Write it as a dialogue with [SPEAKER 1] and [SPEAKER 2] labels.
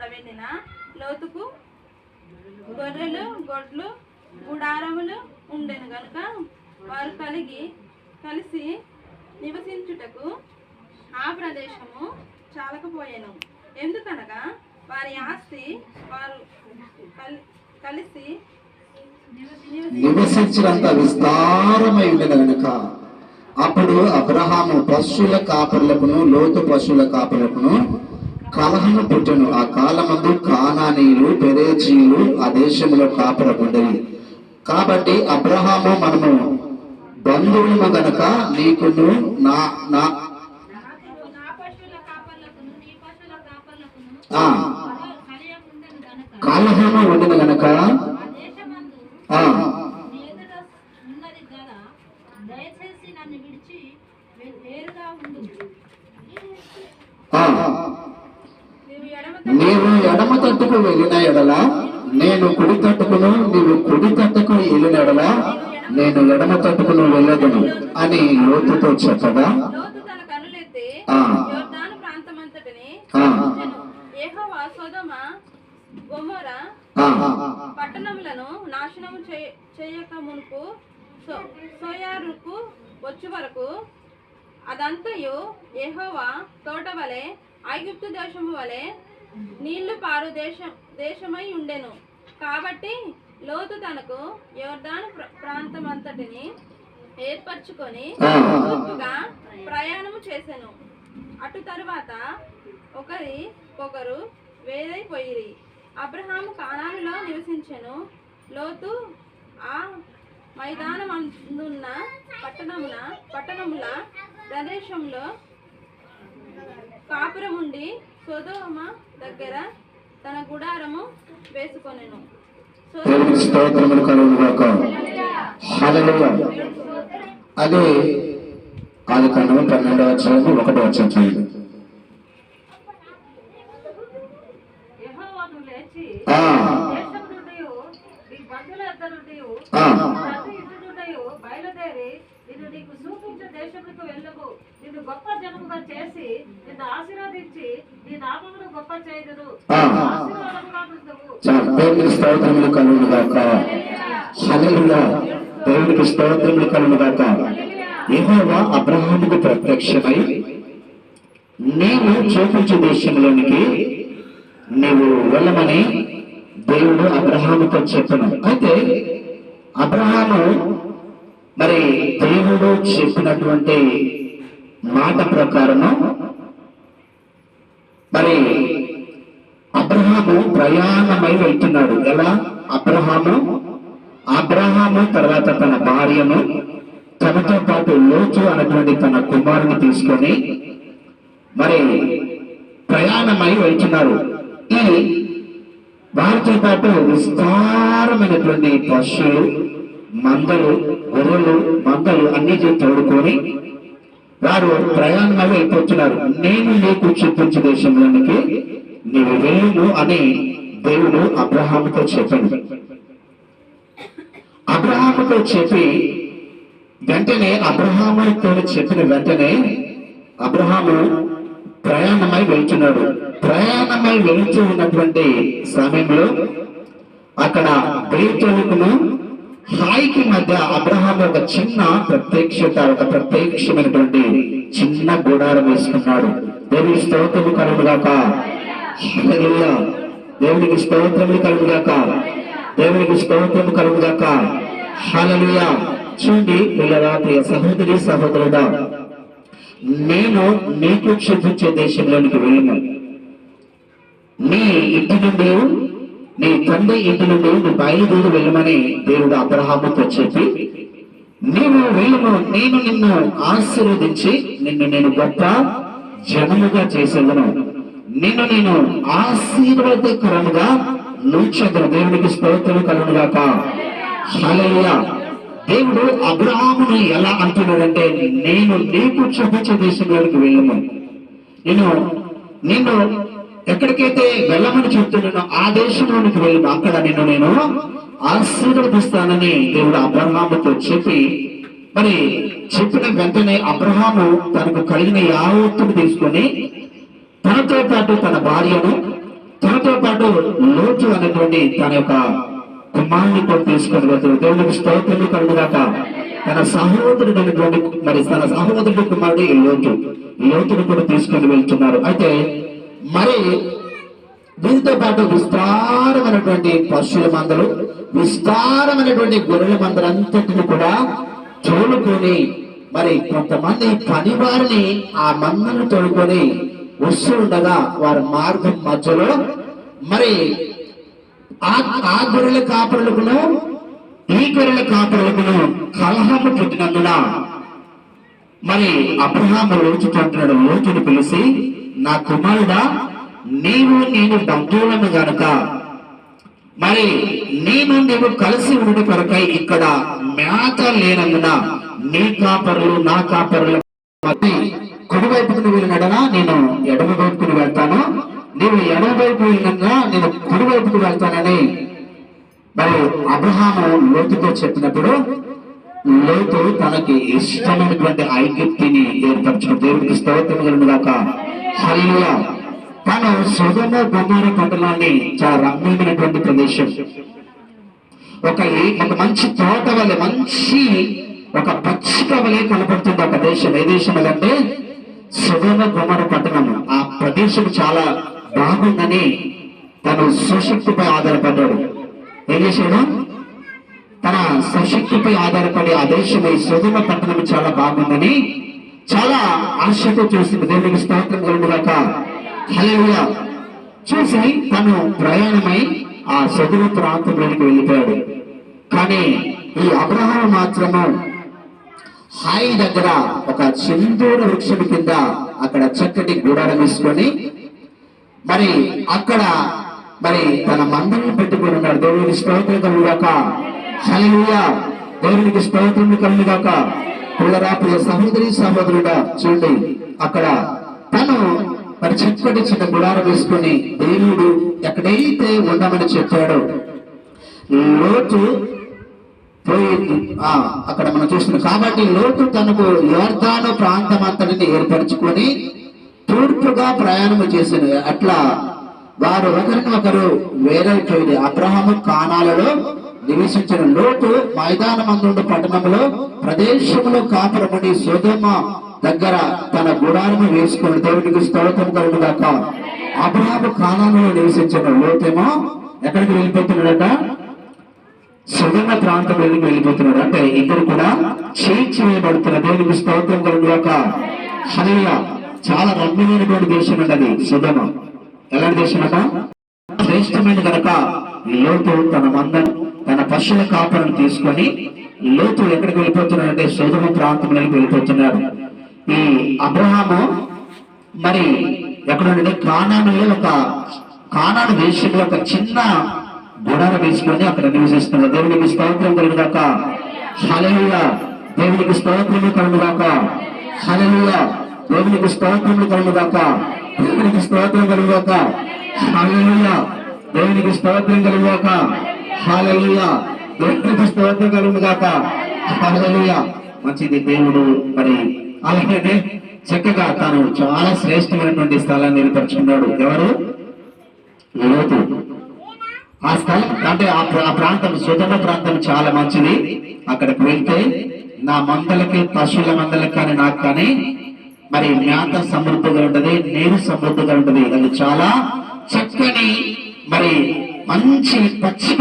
[SPEAKER 1] కూడా వెళ్ళిన లోతుకు గొర్రెలు గొడ్లు గుడారములు ఉండెను గనుక వారు కలిగి కలిసి నివసించుటకు ఆ ప్రదేశము చాలకపోయాను. ఎందుకనగా వారి ఆస్తి వారు కల్- కలిసి
[SPEAKER 2] నివసించినంత విస్తారమై ఉండేది గనుక అప్పుడు అబ్రహాము పశువుల కాపర్లకును లోతు పశువుల కాపర్లకును కలహము పుట్టను. ఆ కాలమందు కానానీయులు పెరేజీలు ఆ దేశంలో కాపరకుండేవి కాబట్టి అబ్రహాము మనము బంధువులను గనక నీకును నా నా
[SPEAKER 3] నా పశువుల గనక
[SPEAKER 2] కలహము ఉండేది గనక
[SPEAKER 3] దయచేసి నన్ను విడిచి వేరుగా ఉండు
[SPEAKER 1] నీవు ఎడమ
[SPEAKER 2] నీవు ఎడమ తట్టుకు వెళ్ళిన ఎడల నేను కుడి తట్టుకును నీవు కుడి తట్టుకు వెళ్ళిన ఎడల నేను ఎడమ తట్టుకును వెళ్ళదును అని లోతుతో చెప్పగా
[SPEAKER 1] లోతు తన పట్టణములను నాశనము చే- చేయక మునుపు సో- సోయారుకు వచ్చే వరకు అదంతయు యెహోవా తోట వలె ఐగుప్తు దేశము వలె నీళ్ళు పారు దేశం దేశమై ఉండెను. కాబట్టి లోతు తనకు యోర్దాను ప్ర- ప్రాంతమంతటిని ఏర్పరచుకొని తూర్పుగా ప్రయాణము చేశాను అటు తరువాత ఒకరి ఒకరు వేదైపోయిరి అబ్రహాం కానానులో నివసించెను. లోతు ఆ మైదానమందున్న పట్టణమున పట్టణముల ప్రదేశంలో కాపురముండి సొదోమ దగ్గర తన గుడారము వేసుకొనెను.
[SPEAKER 2] స్తోత్రములు హల్లెలూయా. అదే ఆది కాండము పన్నెండవ అధ్యాయము ఒకటో అధ్యాయం చూడండి
[SPEAKER 3] యెహోవాను లేచి
[SPEAKER 2] ఆ,
[SPEAKER 3] దేశం నుండి బయలుదేరి నిన్ను నీకు చూపించే దేశములకు వెళ్ళము. నిన్ను గొప్ప జనముగా చేసి నిన్ను ఆశీర్వదించి నీ నామమును గొప్ప చేయదును
[SPEAKER 2] ఆ.
[SPEAKER 3] ఆశీర్వాదముగా నుండువు
[SPEAKER 2] చాలు. దేవునికి స్తోత్రములు కలుగును గాక హల్లెలూయా. దేవునికి స్తోత్రములు కలుగును గాక యెహోవా అబ్రహాముకు ప్రత్యక్షమై నీవు చూపించే దేశంలోనికి నీవు వెళ్ళమని దేవుడు అబ్రహాముతో చెప్పను అయితే అబ్రహాము మరి దేవుడు చెప్పినటువంటి మాట ప్రకారము మరి అబ్రహాము ప్రయాణమై వెళ్తున్నాడు. ఎలా? అబ్రహాము అబ్రహాము తర్వాత తన భార్యను తనతో పాటు లోతు అనేటువంటి తన కుమారుని తీసుకొని మరి ప్రయాణమై వెళ్తున్నారు ఈ వారితో పాటు విస్తారమైనటువంటి పశువులు మందలు గొర్రెలు మందలు అన్ని తోడుకొని వారు ప్రయాణమై వెళ్ళిపోతున్నారు నేను నీకు చూపించే దేశంలోనికి నీవు వెళ్ళును అని దేవుడు అబ్రహాముతో చెప్పాడు. అబ్రహాముతో చెప్పి వెంటనే అబ్రహాముతో చెప్పిన వెంటనే అబ్రహాము ప్రయాణమై వెళ్తున్నాడు. ప్రయాణమై వెళ్తూ ఉన్నటువంటి సమయంలో అక్కడ బేతోలుకును హాయికి మధ్య అబ్రహాం ఒక చిన్న ప్రత్యక్షత ఒక ప్రత్యక్షమైనటువంటి చిన్న గుడారం వేసుకున్నాడు. దేవుని స్తోత్రము కలుగుగాక. హల్లెలూయా. దేవునికి స్తోత్రములు కలుగుగాక. దేవునికి స్తోత్రము కలుగుగాక. హల్లెలూయా. చూడండి పిల్లరా ప్రియ సహోదరి సహోదరుడా నేను నీకు చూపించే దేశంలోనికి వెళ్ళను. నీ ఇంటి నుండి నీ తండ్రి ఇంటి నుండి నువ్వు బయలుదేరి వెళ్ళమని దేవుడు అబ్రహాముతో చెప్పి నీవు వెళ్ళము నేను నిన్ను ఆశీర్వదించి నిన్ను నేను గొప్ప జనముగా చేసేదను. నిన్ను నేను ఆశీర్వాదకరముగా నుంచదు దేవునికి స్తోత్రం కలుగుగాక హలయ్యా దేవుడు అబ్రహామును ఎలా అంటున్నాడంటే నేను నీకు చూపించే దేశంలోనికి వెళ్ళము నేను నిన్ను ఎక్కడికైతే వెళ్ళమని చెప్తున్నానో ఆ దేశంలోనికి వెళ్ళను. అక్కడ నిన్ను నేను ఆశీర్వదిస్తానని దేవుడు అబ్రహాముతో చెప్పి మరి చెప్పిన వెంటనే అబ్రహాము తనకు కలిగిన యావత్తును తీసుకొని తనతో పాటు తన భార్యను తనతో పాటు లోతు అనేటువంటి తన యొక్క కుమారుని కూడా తీసుకొని వెళ్తాడు దేవునికి స్తోత్రము కలుగుదాక తన సహోదరు మరి తన సహోదరుడు కుమారుడు ఈ లోతు. లోతుడు కూడా తీసుకొని వెళ్తున్నారు. అయితే మరి దీంతో పాటు విస్తారమైనటువంటి పశువుల మందలు విస్తారమైనటువంటి గొర్రెల మందలంతటిని కూడా తోలుకొని మరి కొంతమంది పని వారిని ఆ మందను తోడుకొని వస్తూ ఉండగా వారి మార్గం మధ్యలో మరి ఆ గొర్రెల కాపరులకును ఈ గొర్రెల కాపరులకును కలహము పుట్టినందున. మరి అబ్రహాము లోతుతో అంటున్నాడు లోతుని పిలిచి నా కుమారుడా నీవు నేను బంధువులను గనుక మరి నేను నీవు కలిసి ఉండి కొరకై ఇక్కడ మేత లేనందున నీ కాపరులు నా కాపరుల మధ్య కుడివైపుకు నువ్వు వెళ్ళినడనా నేను ఎడమ వైపుకు వెళ్తాను. నీవు ఎడమ వైపు వెళ్ళినా నేను కుడివైపుకు వెళ్తానని. మరి అబ్రహాము లోతుతో చెప్పినప్పుడు లోతు తనకి ఇష్టమైనటువంటి ఐగిప్తిని ఏర్పరచుకుని దేవుడికి స్తోత్రం కలుగుగాక హల్లెలూయా. తను సుగమ గుమార పట్టణాన్ని చాలా రమ్యమైనటువంటి ప్రదేశం. ఒక ఏ- ఒక మంచి తోట వలె మంచి ఒక పచ్చిక వలె కనపడుతుంది ఒక దేశం ఏ దేశం అదంటే సుగమ గుమర పట్టణం. ఆ ప్రదేశం చాలా బాగుందని తను సుశక్తిపై ఆధారపడ్డాడు. ఏం చేశాడు? తన సుశక్తిపై ఆధారపడి ఆ దేశం ఈ సుధుమ పట్టణం చాలా బాగుందని చాలా ఆశతో చూసింది. దేవునికి స్తోత్రం కలుగుగాక హలేవుగా చూసి తను ప్రయాణమై ఆ సుధుమ ప్రాంతంలోనికి వెళ్ళిపోయాడు. కానీ ఈ అబ్రహాం మాత్రము హాయి దగ్గర ఒక చిందూరు వృక్షం కింద అక్కడ చక్కటి గుడారం వేసుకొని మరి అక్కడ మరి తన మందలను పెట్టుకుని ఉన్నాడు దేవుడికి స్తోత్రం కలుగాక హల్లెలూయా. దేవునికి స్తోత్రం కలుగాక పిల్లరా సహోదరి సహోదరుడా చూడండి అక్కడ తను మరి చక్కటి చిన్న గుడారం వేసుకొని దేవుడు ఎక్కడైతే ఉండమని చెప్పాడో లోతు పోయింది. ఆ అక్కడ మనం చూస్తున్నాం. కాబట్టి లోతు తనకు యోర్ధాను ప్రాంతం అంతటిని ఏర్పరచుకొని తూర్పుగా ప్రయాణం చేసింది అట్లా వారు ఒకరిని ఒకరు వేరైపోయింది అబ్రహము కానాలలో నివసించిన లోటు మైదానమందుండు పట్టణంలో ప్రదేశంలో కాపురమని సోదమ దగ్గర తన గుడారము వేసుకుని దేవుడికి స్తోత్రం కలుగుగాక అబ్రహాము కానాలలో నివసించిన లోతేమో ఎక్కడికి వెళ్ళిపోతున్నాడట? సుధమ ప్రాంతం వెళ్ళి వెళ్ళిపోతున్నాడు? అంటే ఇద్దరు కూడా చేయించబడుతున్న దేవునికి స్తోత్రం కలుగుగాక హరియ చాలా రమ్యమైనటువంటి దేశం అండి అది ఎలాంటి దేశం శ్రేష్టమైన కనుక లోతు తన మందను తన పశువుల కాపలను తీసుకొని లోతు ఎక్కడికి వెళ్ళిపోతున్నాడంటే సుగమ ప్రాంతంలోకి వెళ్ళిపోతున్నాడు. ఈ అబ్రహాము మరి ఎక్కడ కానానులో ఒక కానాను దేశంలో ఒక చిన్న గుడార వేసుకొని అక్కడ నివసిస్తున్నాడు. దేవునికి స్తోత్రం కలుగుదాక. హలలుయ దేవునికి స్తోత్రము కలుగుదాక. హలలుయ దేవునికి స్తోత్రము కలుగుదాక. దేవునికి స్తోత్రం కలుగుక హలలుయ దేవునికి స్తోత్రం కలుగుక హలలుయ దేవునికి స్తోత్రం కలుగుదాక హలలుయ మంచిది దేవుడు మరి అలాగే చక్కగా తాను చాలా శ్రేష్టమైనటువంటి స్థలాన్ని ఏర్పరచుకున్నాడు. ఎవరు? లోతు ఆ స్థలం అంటే ఆ ఆ ప్రాంతం సుధమ ప్రాంతం చాలా మంచిది. అక్కడికి వెళ్తే నా మందలకి పశువుల మందలకి కానీ నాకు కానీ మరి జ్ఞాత సమృద్ధిగా ఉంటది నీరు సమృద్ధిగా ఉంటది. అది చాలా చక్కని మరి మంచి పచ్చిక